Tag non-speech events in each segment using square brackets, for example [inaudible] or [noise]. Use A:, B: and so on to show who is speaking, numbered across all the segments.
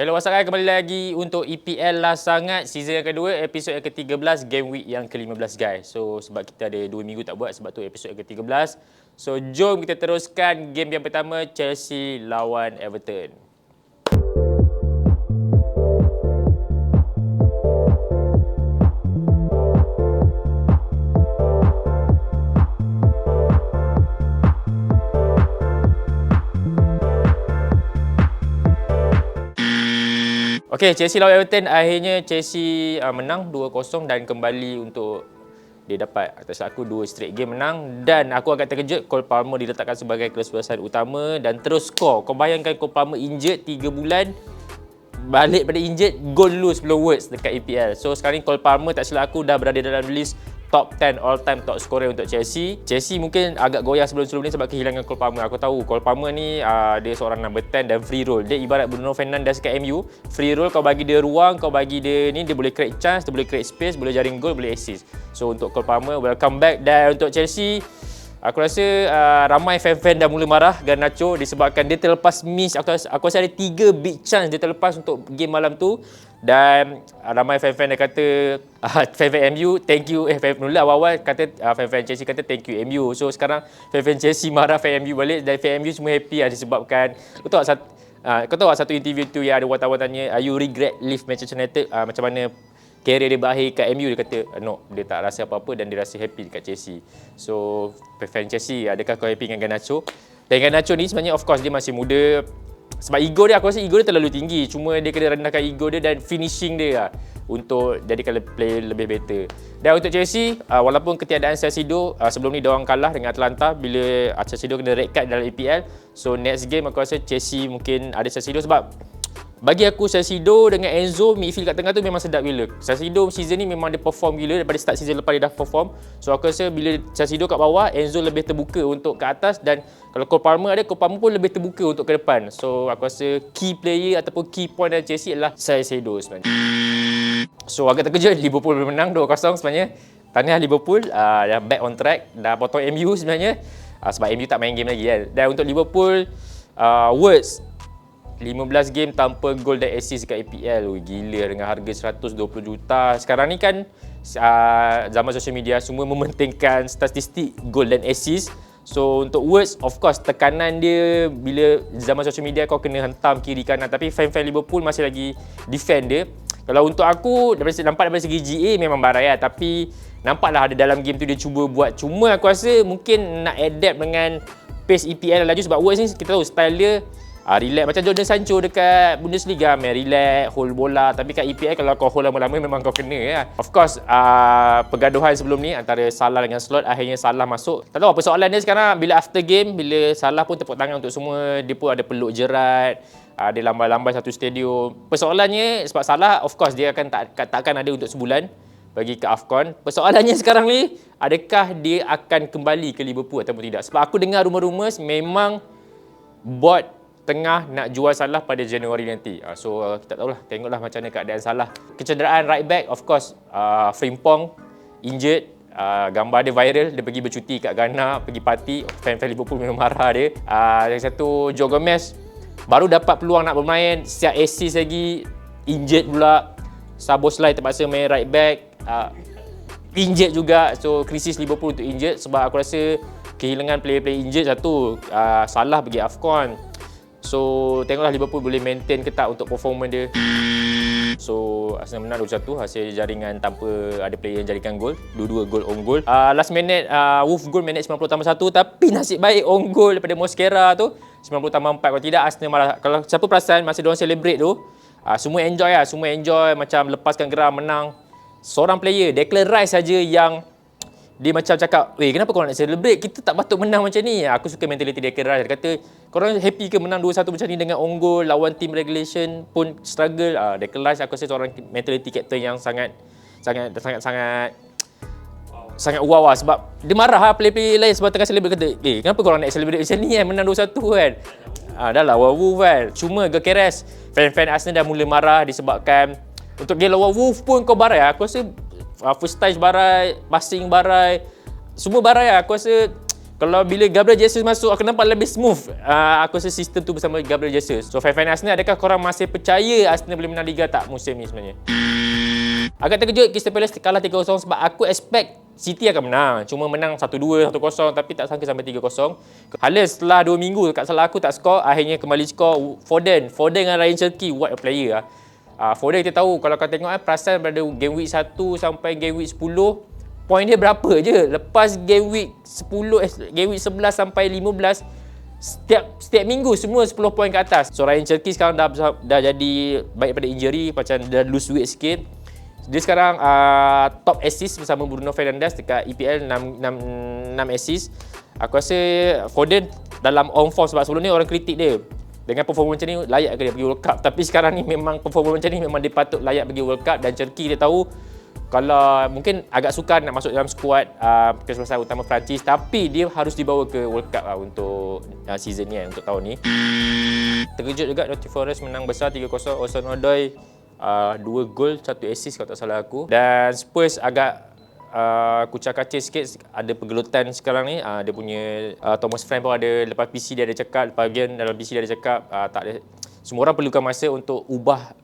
A: Hello, what's up? Kembali lagi untuk EPL Last Sangat. Season yang kedua, episod yang ke-13 Game week yang ke-15 guys. So, sebab kita ada 2 minggu tak buat Sebab tu episod yang ke-13 So, jom kita teruskan game yang pertama Chelsea lawan Everton Okey, Chelsea lawan Everton akhirnya Chelsea uh, menang 2-0 dan kembali untuk dia dapat atas aku dua straight game menang dan aku agak terkejut Cole Palmer diletakkan sebagai keseluruhan utama dan terus skor. Kau bayangkan Cole Palmer injured 3 bulan balik pada injured goal loose sebelum Words dekat EPL. So sekarang Cole Palmer tak silap aku dah berada dalam list top 10 all time top scorer untuk Chelsea. Chelsea mungkin agak goyah sebelum-sebelum ni sebab kehilangan Cole Palmer. Aku tahu Cole Palmer ni uh, dia seorang number 10 dan free roll. Dia ibarat Bruno Fernandes kat MU. Free roll kau bagi dia ruang, kau bagi dia ni dia boleh create chance, dia boleh create space, boleh jaring goal, boleh assist. So untuk Cole Palmer welcome back dan untuk Chelsea Aku rasa uh, ramai fan-fan dah mula marah Garnacho disebabkan dia terlepas miss. Aku rasa, aku rasa ada tiga big chance dia terlepas untuk game malam tu. Dan uh, ramai fan-fan dah kata uh, [laughs] fan-fan MU thank you. Eh fan mula awal-awal kata uh, fan-fan Chelsea kata thank you MU so sekarang fan-fan Chelsea marah fan MU balik. Dan fan MU semua happy lah disebabkan kau tahu satu uh, kau tahu satu interview tu yang ada wartawan tanya are you regret leave Manchester United? Uh, macam mana career dia berakhir kat MU dia kata no dia tak rasa apa-apa dan dia rasa happy dekat Chelsea. So fan Chelsea. Adakah kau happy dengan Garnacho? Dan Garnacho ni sebenarnya of course dia masih muda. Sebab ego dia aku rasa ego dia terlalu tinggi. Cuma dia kena rendahkan ego dia dan finishing dia lah untuk jadikan player lebih better. Dan untuk Chelsea uh, walaupun ketiadaan Sasido uh, sebelum ni dia orang kalah dengan Atlanta bila Sasido kena red card dalam EPL so next game aku rasa Chelsea mungkin ada Sasido sebab bagi aku Sasido dengan Enzo midfield kat tengah tu memang sedap gila. Sasido season ni memang dia perform gila daripada start season lepas dia dah perform. So aku rasa bila Sasido kat bawah, Enzo lebih terbuka untuk ke atas dan kalau Cole Palmer ada, Cole Palmer pun lebih terbuka untuk ke depan. So aku rasa key player ataupun key point dari Chelsea adalah Sasido sebenarnya. So agak terkejut Liverpool menang 2-0 sebenarnya. Tahniah Liverpool, uh, dah back on track, dah potong MU sebenarnya. Uh, sebab MU tak main game lagi kan. Dan untuk Liverpool, uh, Words 15 game tanpa gol dan assist dekat APL. Ui, gila dengan harga 120 juta. Sekarang ni kan uh, zaman social media semua mementingkan statistik gol dan assist. So untuk words of course tekanan dia bila zaman social media kau kena hentam kiri kanan tapi fan-fan Liverpool masih lagi defend dia. Kalau untuk aku daripada nampak daripada segi GA memang barai lah tapi nampaklah ada dalam game tu dia cuba buat. Cuma aku rasa mungkin nak adapt dengan pace EPL laju sebab words ni kita tahu style dia Uh, relax macam Jordan Sancho dekat Bundesliga main relax, hold bola tapi kat EPL kalau kau hold lama-lama memang kau kena ya. Of course uh, pergaduhan sebelum ni antara Salah dengan Slot akhirnya Salah masuk. Tak tahu apa soalan dia sekarang bila after game bila Salah pun tepuk tangan untuk semua dia pun ada peluk jerat uh, dia lambai-lambai satu stadium. Persoalannya sebab Salah of course dia akan tak takkan ada untuk sebulan bagi ke Afcon. Persoalannya [laughs] sekarang ni adakah dia akan kembali ke Liverpool ataupun tidak? Sebab aku dengar rumor-rumor memang board tengah nak jual Salah pada Januari nanti. Uh, so uh, kita tahulah tengoklah macam mana keadaan Salah. Kecederaan right back of course uh, Frimpong injured uh, gambar dia viral dia pergi bercuti kat Ghana pergi party fan-fan Liverpool memang marah dia. Uh, yang satu Joe Gomez baru dapat peluang nak bermain siap assist lagi injured pula. Saboslai terpaksa main right back. Uh, injured juga so krisis Liverpool untuk injured sebab aku rasa kehilangan player-player injured satu uh, salah pergi AFCON So tengoklah Liverpool boleh maintain ke tak untuk performa dia. So Arsenal menang 2-1 hasil jaringan tanpa ada player yang jaringkan gol. Dua-dua gol on goal. Uh, last minute uh, Wolf goal minit 90 tambah 1 tapi [laughs] nasib baik on goal daripada Mosquera tu 90 tambah 4 kalau tidak Arsenal malah kalau siapa perasan masa dia celebrate tu uh, semua enjoy lah semua enjoy macam lepaskan geram menang. Seorang player Declan Rice saja yang dia macam cakap, "Weh, kenapa kau nak celebrate? Kita tak patut menang macam ni." Aku suka mentaliti dia keras. Dia kata, "Korang happy ke menang 2-1 macam ni dengan on goal lawan team regulation pun struggle?" Ah, dia kelas aku rasa seorang mentaliti captain yang sangat sangat sangat sangat sangat wow lah sebab dia marah lah player-player lain sebab tengah celebrate kata eh kenapa korang nak celebrate macam ni kan menang 2-1 kan ah, dah lah wow kan cuma Gekeres fan-fan Arsenal dah mula marah disebabkan untuk game lawan Wolf pun kau barai aku rasa uh, first touch barai, passing barai, semua barai lah. Aku rasa Kalau bila Gabriel Jesus masuk, aku nampak lebih smooth. Uh, aku rasa sistem tu bersama Gabriel Jesus. So, fan-fan Arsenal, adakah korang masih percaya Arsenal boleh menang Liga tak musim ni sebenarnya? Agak terkejut Crystal Palace kalah 3-0 sebab aku expect City akan menang. Cuma menang 1-2, 1-0 tapi tak sangka sampai 3-0. Halis setelah 2 minggu kat salah aku tak skor, akhirnya kembali skor Foden. Foden dengan Ryan Cherky, what a player lah. Uh, Foden kita tahu kalau kau tengok eh, perasan pada game week 1 sampai game week 10 Point dia berapa je? Lepas game week 10, eh, game week 11 sampai 15, setiap setiap minggu semua 10 poin ke atas. So Ryan Cherky sekarang dah dah jadi baik pada injury, macam dah lose weight sikit. Dia sekarang uh, top assist bersama Bruno Fernandes dekat EPL 6 6 6 assist. Aku rasa Foden dalam on form sebab sebelum ni orang kritik dia. Dengan performa macam ni layak ke dia pergi World Cup. Tapi sekarang ni memang performa macam ni memang dia patut layak pergi World Cup. Dan Cherky dia tahu kalau mungkin agak sukar nak masuk dalam skuad uh, kesebelasan utama Perancis tapi dia harus dibawa ke World Cup lah untuk uh, season ni eh, untuk tahun ni. Terkejut juga Nottingham Forest menang besar 3-0 Oson Odoi uh, 2 gol 1 assist kalau tak salah aku. Dan Spurs agak Uh, kucak kacir sikit ada pergelutan sekarang ni. Uh, dia punya uh, Thomas Frank pun ada lepas PC dia ada cakap lepas game dalam PC dia ada cakap uh, tak ada semua orang perlukan masa untuk ubah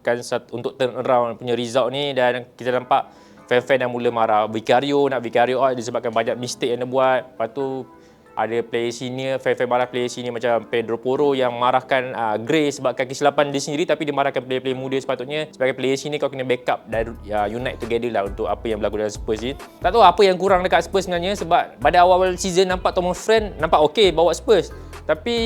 A: kan untuk turn around punya result ni. Dan kita nampak fan-fan dah mula marah. Vicario nak Vicario out disebabkan banyak mistake yang dia buat. Lepas tu ada player senior, fan-fan marah player senior macam Pedro Porro yang marahkan uh, Gray sebabkan kesilapan dia sendiri tapi dia marahkan player-player muda sepatutnya. Sebagai player senior kau kena backup dan uh, unite together lah untuk apa yang berlaku dalam Spurs ni. Tak tahu apa yang kurang dekat Spurs sebenarnya sebab pada awal-awal season nampak Thomas Friend nampak okey bawa Spurs. Tapi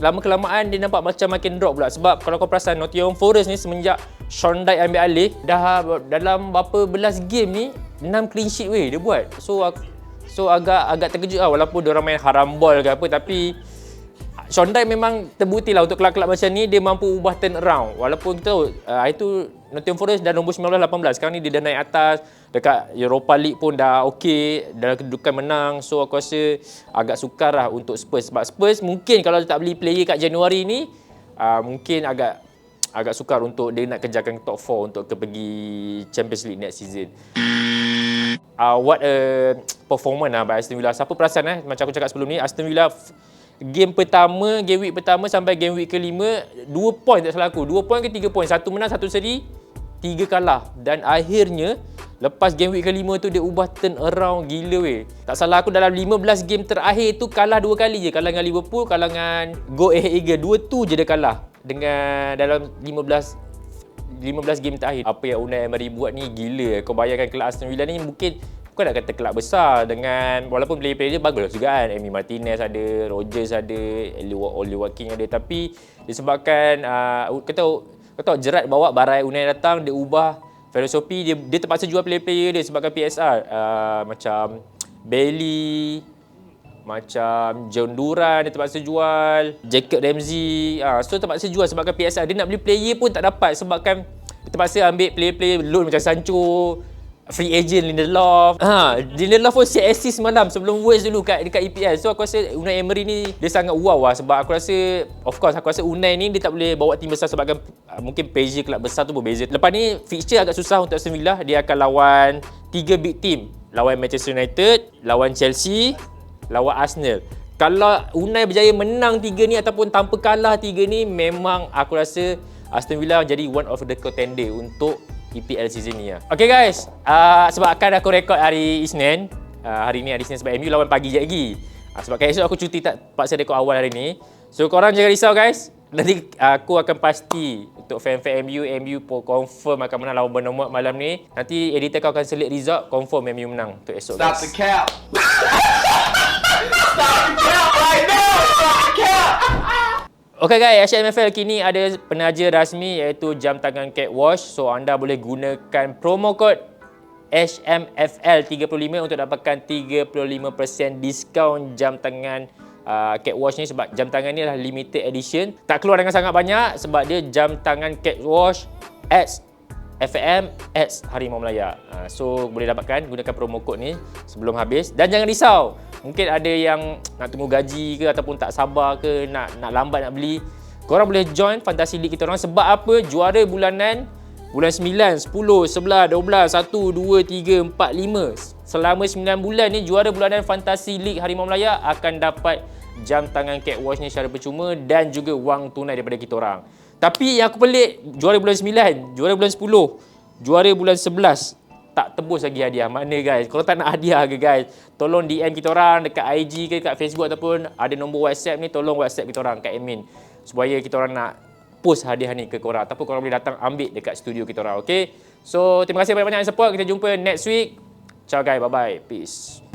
A: lama kelamaan dia nampak macam makin drop pula sebab kalau kau perasan Nottingham Forest ni semenjak Sean Dyche ambil alih dah dalam berapa belas game ni 6 clean sheet weh dia buat. So so agak agak terkejut lah walaupun dia orang main haram ball ke apa tapi Sean Dyche memang terbukti lah untuk kelab-kelab macam ni dia mampu ubah turn around walaupun kita tahu uh, itu Nottingham Forest dah nombor 19-18 sekarang ni dia dah naik atas. Dekat Europa League pun dah okey dalam kedudukan menang. So aku rasa agak sukar lah untuk Spurs. Sebab Spurs mungkin kalau tak beli player kat Januari ni uh, mungkin agak agak sukar untuk dia nak kejarkan top 4 untuk ke pergi Champions League next season uh, what a [tsk] performance lah by Aston Villa siapa perasan eh macam aku cakap sebelum ni Aston Villa game pertama, game week pertama sampai game week kelima, dua point tak salah aku. Dua point ke tiga point? Satu menang, satu seri, tiga kalah. Dan akhirnya, Lepas game week kelima tu dia ubah turn around gila weh. Tak salah aku dalam 15 game terakhir tu kalah dua kali je. Kalah dengan Liverpool, kalah dengan Go Ahead Eagle. Dua tu je dia kalah. Dengan dalam 15 15 game terakhir. Apa yang Unai Emery buat ni gila. Kau bayangkan kelab Aston Villa ni mungkin kau nak kata kelab besar dengan walaupun player-player dia bagus juga kan. Amy Martinez ada, Rogers ada, Oli Watkins ada tapi disebabkan uh, kata kau tahu Gerard bawa Barai Unai datang dia ubah filosofi dia dia terpaksa jual player-player dia sebabkan PSR uh, macam Bailey macam John Duran dia terpaksa jual Jacob Ramsey uh, so terpaksa jual sebabkan PSR dia nak beli player pun tak dapat sebabkan terpaksa ambil player-player loan macam Sancho free agent Lindelof. Ha, Lindelof pun set assist malam sebelum Wolves dulu kat dekat EPL. So aku rasa Unai Emery ni dia sangat wow lah sebab aku rasa of course aku rasa Unai ni dia tak boleh bawa tim besar sebabkan uh, mungkin PSG kelab besar tu berbeza. Lepas ni fixture agak susah untuk Aston Villa. Dia akan lawan tiga big team. Lawan Manchester United, lawan Chelsea, lawan Arsenal. Kalau Unai berjaya menang tiga ni ataupun tanpa kalah tiga ni memang aku rasa Aston Villa jadi one of the contender untuk EPL season ni lah. Okay guys, uh, sebab akan aku rekod hari Isnin, uh, hari ni hari Isnin sebab MU lawan pagi je lagi. Uh, sebab esok aku cuti tak paksa rekod awal hari ni. So korang jangan risau guys, nanti aku akan pasti untuk fan-fan MU, MU pun confirm akan menang lawan Bournemouth malam ni. Nanti editor kau akan select result, confirm MU menang untuk esok
B: Stop
A: guys.
B: the cap. [laughs] Stop cap right now. Stop cap.
A: Okay guys, HMFL kini ada penaja rasmi iaitu jam tangan Cat Wash. So anda boleh gunakan promo code HMFL35 untuk dapatkan 35% diskaun jam tangan uh, Cat Wash ni sebab jam tangan ni adalah limited edition. Tak keluar dengan sangat banyak sebab dia jam tangan Cat Wash X FM X Harimau Melaya. Uh, so boleh dapatkan gunakan promo code ni sebelum habis dan jangan risau. Mungkin ada yang nak tunggu gaji ke ataupun tak sabar ke nak nak lambat nak beli. Korang boleh join Fantasy League kita orang sebab apa? Juara bulanan bulan 9, 10, 11, 12, 1, 2, 3, 4, 5. Selama 9 bulan ni juara bulanan Fantasy League Harimau Melaya akan dapat jam tangan Catwatch ni secara percuma dan juga wang tunai daripada kita orang. Tapi yang aku pelik juara bulan 9, juara bulan 10, juara bulan 11 tak tebus lagi hadiah. Mana guys? Kalau tak nak hadiah ke guys, tolong DM kita orang dekat IG ke dekat Facebook ataupun ada nombor WhatsApp ni tolong WhatsApp kita orang kat admin supaya kita orang nak post hadiah ni ke korang ataupun korang boleh datang ambil dekat studio kita orang. Okay? So, terima kasih banyak-banyak yang support. Kita jumpa next week. Ciao guys. Bye-bye. Peace.